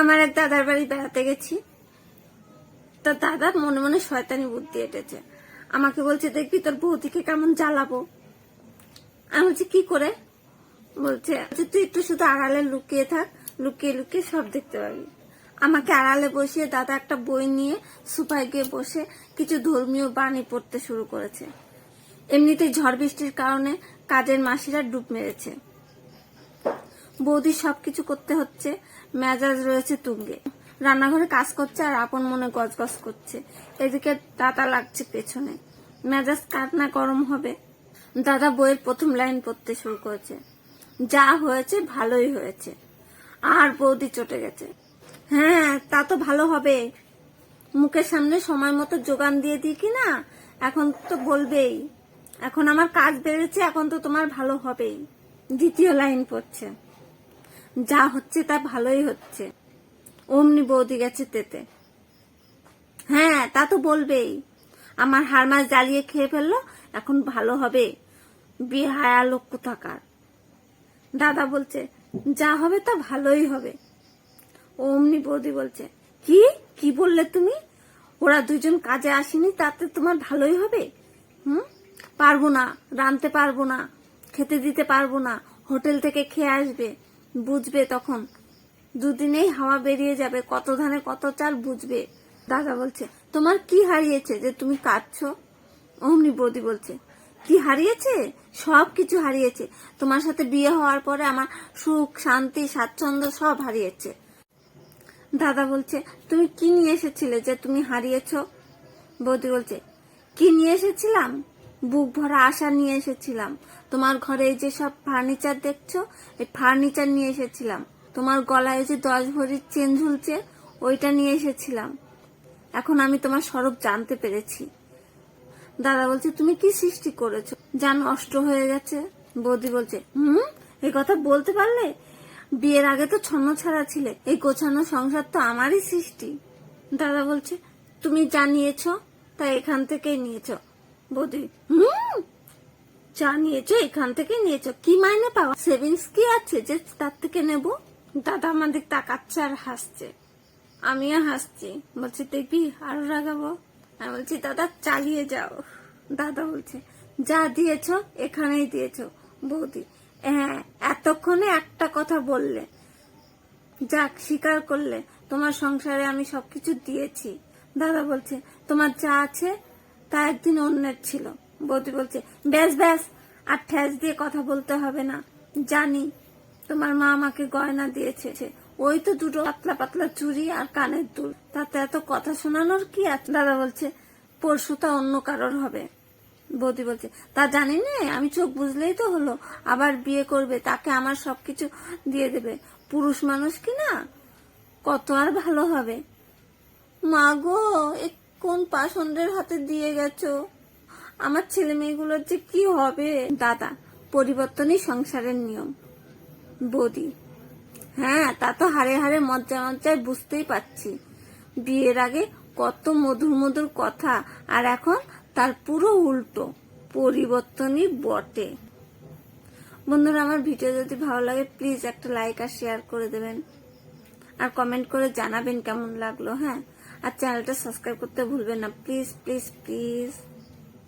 আমার এক দাদার বাড়ি বেড়াতে গেছি। তা দাদা মনে মনে শয়তানি বুদ্ধি এটেছে। আমাকে বলছে, দেখবি তোর বৌদিকে কেমন জ্বালাবো? আমি বলছি, কি করে? বলছে তুই একটু শুধু আড়ালে লুকিয়ে থাক, লুকিয়ে লুকিয়ে সব দেখতে পাবি। আমাকে আড়ালে বসিয়ে দাদা একটা বই নিয়ে সুপায় গিয়ে বসে কিছু ধর্মীয় বাণী পড়তে শুরু করেছে। এমনিতেই ঝড় বৃষ্টির কারণে কাজের মাসিরা ডুব মেরেছে। বৌদি সবকিছু করতে হচ্ছে। মেজাজ রয়েছে তুঙ্গে। রান্নাঘরে কাজ করছে আর আপন মনে গজগজ করছে। এদিকে দাদা লাগছে পেছনে। মেজাজ কার না গরম হবে? দাদা বইয়ের প্রথম লাইন পড়তে শুরু করেছে। যা হয়েছে ভালোই হয়েছে। আর বৌদি চটে গেছে। হ্যাঁ তা তো ভালো হবে। মুখের সামনে সময় মতো যোগান দিয়ে দিই কি না? এখন তো বলবেই। এখন আমার কাজ বেড়েছে, এখন তো তোমার ভালো হবেই। দ্বিতীয় লাইন পড়ছে। যা হচ্ছে তা ভালোই হচ্ছে। অমনি বৌদি গেছে তেতে। হ্যাঁ তা তো বলবেই। আমার হার মাস জ্বালিয়ে খেয়ে ফেলল, এখন ভালো হবে। বিহায়া লোক কোথাকার? দাদা বলছে, যা হবে তা ভালোই হবে। অমনি বৌদি বলছে, কি? কি বললে তুমি? ওরা দুজন কাজে আসেনি, তাতে তোমার ভালোই হবে? হুম? পারব না রানতে পারব না, খেতে দিতে পারব না, হোটেল থেকে খেয়ে আসবে। বুঝবে তখন। দুদিনেই হাওয়া বেরিয়ে যাবে, কত ধানে কত চাল বুঝবে। দাদা বলছে, তোমার কি হারিয়েছে যে তুমি কাঁদছো অমনি বৌদি বলছে, কি হারিয়েছে? সব কিছু হারিয়েছে। তোমার সাথে বিয়ে হওয়ার পরে আমার সুখ, শান্তি, স্বাচ্ছন্দ্য সব হারিয়েছে। দাদা বলছে, তুমি কি নিয়ে এসেছিলে যে তুমি হারিয়েছো? বৌদি বলছে, কি নিয়ে এসেছিলাম? বুক ভরা আশা নিয়ে এসেছিলাম। তোমার ঘরে এই যে সব ফার্নিচার দেখছ, এই ফার্নিচার নিয়ে এসেছিলাম। তোমার গলায় যে দশ ভরির চেন ঝুলছে, ওইটা নিয়ে এসেছিলাম। এখন আমি তোমার স্বরূপ জানতে পেরেছি। দাদা বলছে, তুমি কি সৃষ্টি করেছ? যা নষ্ট হয়ে গেছে। বৌদি বলছে, হুম এই কথা বলতে পারলে? বিয়ের আগে তো ছন্ন ছাড়া ছিলে, এই গোছানো সংসার তো আমারই সৃষ্টি। দাদা বলছে, তুমি যা নিয়েছ, তা এখান থেকেই নিয়েছ। বৌদি। হুম? যা নিয়েছো, এখান থেকে নিয়েছো। কি মাইনে পাওয়া? সেভিংস কি আছে যে তার থেকে নেব? দাদা আমাদের তাকাচ্ছে আর হাসছে। আমিও হাসছি। বলছি, দেখবি, আরও রাগাবো? আমি বলছি, দাদা, চালিয়ে যাও। দাদা বলছে, যা দিয়েছ, এখানেই দিয়েছ। বৌদি হ্যাঁ এতক্ষণে একটা কথা বললে। যাক, স্বীকার করলে। তোমার সংসারে আমি সবকিছু দিয়েছি। দাদা বলছে, তোমার যা আছে তা একদিন অন্যের ছিল। বৌদি বলছে, ব্যাস ব্যাস, আর ঠ্যাস দিয়ে কথা বলতে হবে না। জানি, তোমার মা আমাকে গয়না দিয়েছে। ওই তো দুটো পাতলা পাতলা চুড়ি আর কানের দুল। তাতে এত কথা শোনানোর কি দাদা বলছে পরশুটা অন্য কারোর হবে। বৌদি বলছে, তা জানি না, আমি চোখ বুঝলেই তো হলো। আবার বিয়ে করবে, তাকে আমার সবকিছু দিয়ে দেবে। পুরুষ মানুষ কি না? কত আর ভালো হবে? মা গো কোন পাষণ্ডের হাতে দিয়ে গেছো? আমার ছেলে মেয়েগুলোর যে কি হবে? দাদা, পরিবর্তনই সংসারের নিয়ম। বৌদি হ্যাঁ তা তো হারে হারে মজ্জা মজ্জায় বুঝতেই পারছি। বিয়ের আগে কত মধুর মধুর কথা, আর এখন তার পুরো উল্টো, পরিবর্তনই বটে। বন্ধুরা, আমার ভিডিও যদি ভালো লাগে, প্লিজ একটা লাইক আর শেয়ার করে দেবেন। আর কমেন্ট করে জানাবেন কেমন লাগল হ্যাঁ? আর চ্যানেলটা সাবস্ক্রাইব করতে ভুলবেন না। Please please please.